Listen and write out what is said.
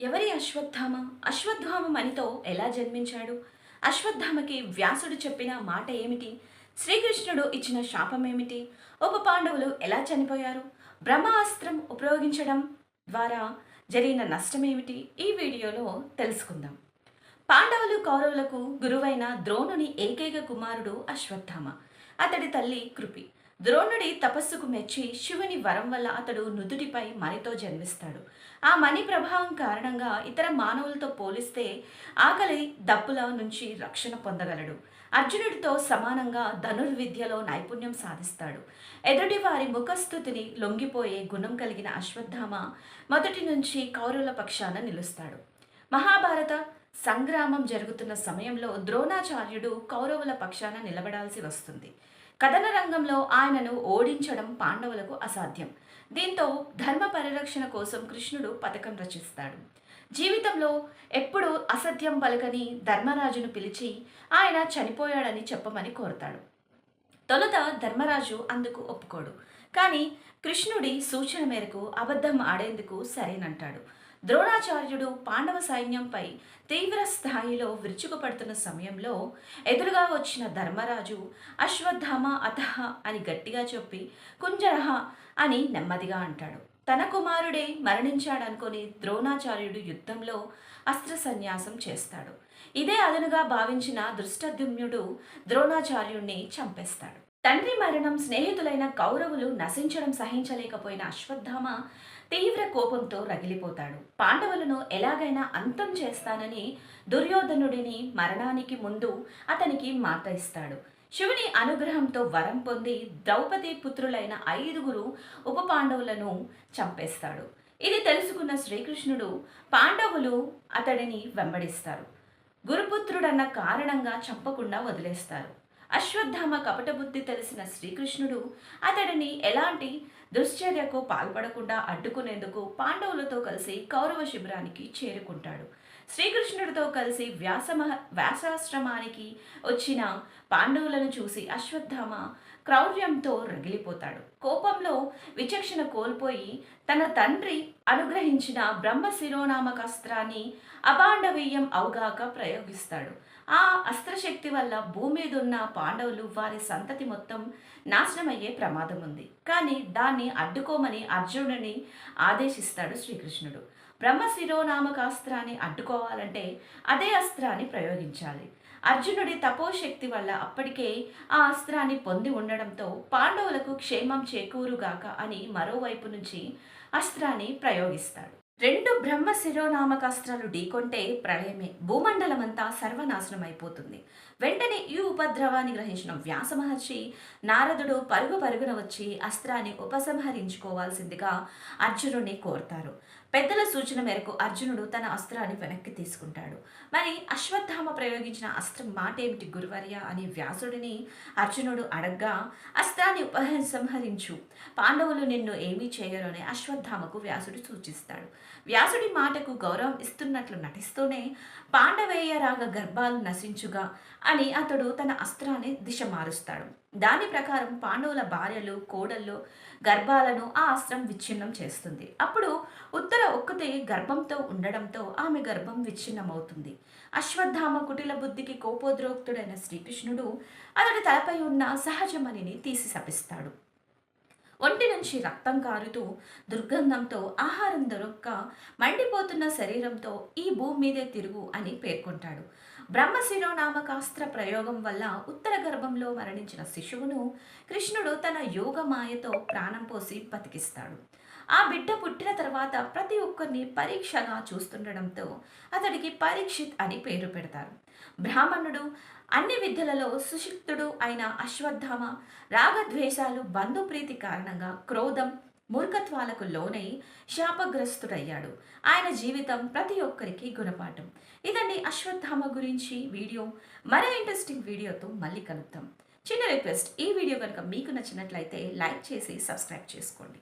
ఎవరి అశ్వత్థామ? అశ్వత్థామ మణితో ఎలా జన్మించాడు? అశ్వత్థామకి వ్యాసుడు చెప్పిన మాట ఏమిటి? శ్రీకృష్ణుడు ఇచ్చిన శాపం ఏమిటి? ఉప పాండవులు ఎలా చనిపోయారు? బ్రహ్మాస్త్రం ఉపయోగించడం ద్వారా జరిగిన నష్టం ఏమిటి? ఈ వీడియోలో తెలుసుకుందాం. పాండవులు కౌరవులకు గురువైన ద్రోణుని ఏకైక కుమారుడు అశ్వత్థామ. అతడి తల్లి కృపి. ద్రోణుడి తపస్సుకు మెచ్చి శివుని వరం వల్ల అతడు నుదుటిపై మణితో జన్మిస్తాడు. ఆ మణి ప్రభావం కారణంగా ఇతర మానవులతో పోలిస్తే ఆకలి దప్పుల నుంచి రక్షణ పొందగలడు. అర్జునుడితో సమానంగా ధనుర్విద్యలో నైపుణ్యం సాధిస్తాడు. ఎదుటి వారి ముఖస్థుతిని లొంగిపోయే గుణం కలిగిన అశ్వత్థామ మొదటి నుంచి కౌరవుల పక్షాన నిలుస్తాడు. మహాభారత సంగ్రామం జరుగుతున్న సమయంలో ద్రోణాచార్యుడు కౌరవుల పక్షాన నిలబడాల్సి వస్తుంది. కథన రంగంలో ఆయనను ఓడించడం పాండవులకు అసాధ్యం. దీంతో ధర్మ పరిరక్షణ కోసం కృష్ణుడు పథకం రచిస్తాడు. జీవితంలో ఎప్పుడూ అసత్యం పలకని ధర్మరాజును పిలిచి ఆయన చనిపోయాడని చెప్పమని కోరుతాడు. తొలుత ధర్మరాజు అందుకు ఒప్పుకోడు. కానీ కృష్ణుడి సూచన మేరకు అబద్ధం ఆడేందుకు సరేనంటాడు. ద్రోణాచార్యుడు పాండవ సైన్యంపై తీవ్ర స్థాయిలో విరుచుకుపడుతున్న సమయంలో ఎదురుగా వచ్చిన ధర్మరాజు అశ్వత్థామ అతహ అని గట్టిగా చెప్పి కుంజరహ అని నెమ్మదిగా అంటాడు. తన కుమారుడే మరణించాడనుకొని ద్రోణాచార్యుడు యుద్ధంలో అస్త్ర సన్యాసం చేస్తాడు. ఇదే అదనుగా భావించిన దృష్టద్యుమ్నుడు ద్రోణాచార్యుణ్ణి చంపేస్తాడు. తండ్రి మరణం స్నేహితులైన కౌరవులు నశించడం సహించలేకపోయిన అశ్వత్థామ తీవ్ర కోపంతో రగిలిపోతాడు. పాండవులను ఎలాగైనా అంతం చేస్తానని దుర్యోధనుడిని మరణానికి ముందు అతనికి మాట ఇస్తాడు. శివుని అనుగ్రహంతో వరం పొంది ద్రౌపది పుత్రులైన ఐదుగురు ఉప పాండవులను చంపేస్తాడు. ఇది తెలుసుకున్న శ్రీకృష్ణుడు పాండవులు అతడిని వెంబడిస్తారు. గురుపుత్రుడన్న కారణంగా చంపకుండా వదిలేస్తారు. అశ్వత్థామ కపటబుద్ధి తెలిసిన శ్రీకృష్ణుడు అతడిని ఎలాంటి దుశ్చర్యకు పాల్పడకుండా అడ్డుకునేందుకు పాండవులతో కలిసి కౌరవ శిబిరానికి చేరుకుంటాడు. శ్రీకృష్ణుడితో కలిసి వ్యాసమహ వ్యాసాశ్రమానికి వచ్చిన పాండవులను చూసి అశ్వత్థామ క్రౌర్యంతో రగిలిపోతాడు. కోపంలో విచక్షణ కోల్పోయి తన తండ్రి అనుగ్రహించిన బ్రహ్మ శిరోనామకాస్త్రాన్ని అపాండవీయం అవగాక ప్రయోగిస్తాడు. ఆ అస్త్రశక్తి వల్ల భూమి మీద ఉన్న పాండవులు వారి సంతతి మొత్తం నాశనమయ్యే ప్రమాదం ఉంది కానీ దాన్ని అడ్డుకోమని అర్జునుడిని ఆదేశిస్తాడు శ్రీకృష్ణుడు. బ్రహ్మ శిరోనామకాస్త్రాన్ని అడ్డుకోవాలంటే అదే అస్త్రాన్ని ప్రయోగించాలి. అర్జునుడి తపోశక్తి వల్ల అప్పటికే ఆ అస్త్రాన్ని పొంది ఉండడంతో పాండవులకు క్షేమం చేకూరుగాక అని మరోవైపు నుంచి అస్త్రాన్ని ప్రయోగిస్తాడు. రెండు బ్రహ్మ శిరోనామకాస్త్రాలు ఢీకొంటే ప్రళయమే. భూమండలమంతా సర్వనాశనం అయిపోతుంది వెంటనే ఈ ఉపద్రవాన్ని గ్రహించిన వ్యాస మహర్షి నారదుడు పరుగు పరుగున వచ్చి అస్త్రాన్ని ఉపసంహరించుకోవాల్సిందిగా అర్జునుడిని కోరుతారు. పెద్దల సూచన మేరకు అర్జునుడు తన అస్త్రాన్ని వెనక్కి తీసుకుంటాడు. మరి అశ్వత్థామ ప్రయోగించిన అస్త్రం మాట ఏమిటి గురువర్య? అని వ్యాసుడిని అర్జునుడు అడగ్గా అస్త్రాన్ని ఉపసంహరించు పాండవులు నిన్ను ఏమీ చేయరు అని అశ్వత్థామకు వ్యాసుడు సూచిస్తాడు. వ్యాసుడి మాటకు గౌరవం ఇస్తున్నట్లు నటిస్తూనే పాండవేయ రాగ గర్భాలు నశించుగా అని అతడు తన అస్త్రాన్ని దిశ మారుస్తాడు. దాని ప్రకారం పాండవుల భార్యలు కోడళ్ళు గర్భాలను ఆ అస్త్రం విచ్ఛిన్నం చేస్తుంది. అప్పుడు ఉత్తర ఒక్కతే గర్భంతో ఉండడంతో ఆమె గర్భం విచ్ఛిన్నమవుతుంది. అశ్వత్థామ కుటిల బుద్ధికి కోపోద్రోక్తుడైన శ్రీకృష్ణుడు అతడి తలపై ఉన్న సహజమణిని తీసి శపిస్తాడు. ఒంటి నుంచి రక్తం కారుతూ దుర్గంధంతో ఆహారం దొరక్క మండిపోతున్న శరీరంతో ఈ భూమి మీదే తిరుగు అని పేర్కొంటాడు. బ్రహ్మశిరోనామకాస్త్ర ప్రయోగం వల్ల ఉత్తర గర్భంలో మరణించిన శిశువును కృష్ణుడు తన యోగ మాయతో ప్రాణం పోసి బతికిస్తాడు. ఆ బిడ్డ పుట్టిన తర్వాత ప్రతి ఒక్కరిని పరీక్షగా చూస్తుండడంతో అతడికి పరీక్షిత్ అని పేరు పెడతారు. బ్రాహ్మణుడు అన్ని విద్యలలో సుశిక్తుడు అయిన అశ్వత్థామ రాగద్వేషాలు బంధుప్రీతి కారణంగా క్రోధం మూర్ఖత్వాలకు లోనై శాపగ్రస్తుడయ్యాడు. ఆయన జీవితం ప్రతి ఒక్కరికి గుణపాఠం. ఇదండి అశ్వత్థామ గురించి వీడియో. మరే ఇంట్రెస్టింగ్ వీడియోతో మళ్ళీ కలుద్దాం. చిన్న రిక్వెస్ట్ ఈ వీడియో కనుక మీకు నచ్చినట్లయితే లైక్ చేసి సబ్స్క్రైబ్ చేసుకోండి.